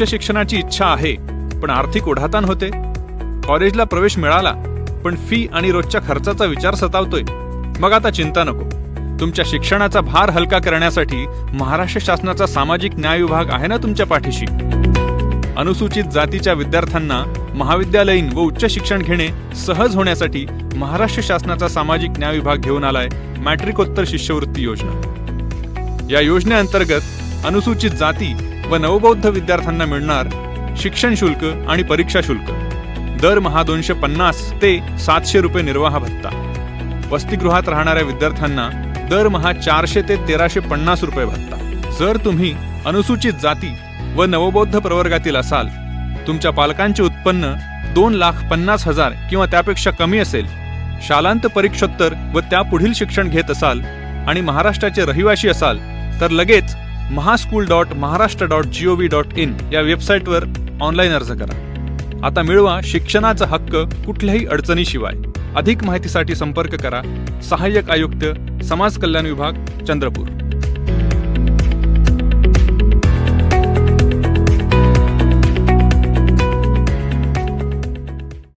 उच्च शिक्षणाची इच्छा आहे पण आर्थिक ओढाताण होते. कॉलेजला प्रवेश मिळाला पण फी आणि रोजच्या खर्चाचा विचार सतावतोय. मग आता चिंता नको. तुमच्या शिक्षणाचा भार हलका करण्यासाठी महाराष्ट्र शासनाचा सामाजिक न्याय विभाग आहे ना तुमच्या पाठीशी? अनुसूचित जातीच्या विद्यार्थ्यांना महाविद्यालयीन व उच्च शिक्षण घेणे सहज होण्यासाठी महाराष्ट्र शासनाचा सामाजिक न्याय विभाग घेऊन आलाय मॅट्रिकोत्तर शिष्यवृत्ती योजना. या योजनेअंतर्गत अनुसूचित जाती व नवबौद्ध विद्यार्थ्यांना मिळणार शिक्षण शुल्क आणि परीक्षा शुल्क. दरमहा दोनशे पन्नास ते सातशे रुपये निर्वाह भत्ता. वसतिगृहात राहणाऱ्या विद्यार्थ्यांना दरमहा चारशे ते तेराशे पन्नास रुपये भत्ता. जर तुम्ही अनुसूचित जाती व नवबौद्ध प्रवर्गातील असाल तुमच्या पालकांचे उत्पन्न दोन लाख पन्नास हजार किंवा त्यापेक्षा कमी असेल शालांत परीक्षोत्तर व त्यापुढील शिक्षण घेत असाल आणि महाराष्ट्राचे रहिवासी असाल तर लगेच Mahaschool dot Maharashtra dot G O V dot in या वेबसाईटवर ऑनलाईन अर्ज करा. आता मिळवा शिक्षणाचा हक्क कुठल्याही अडचणीशिवाय अधिक माहितीसाठी संपर्क करा. सहाय्यक आयुक्त समाज कल्याण विभाग चंद्रपूर.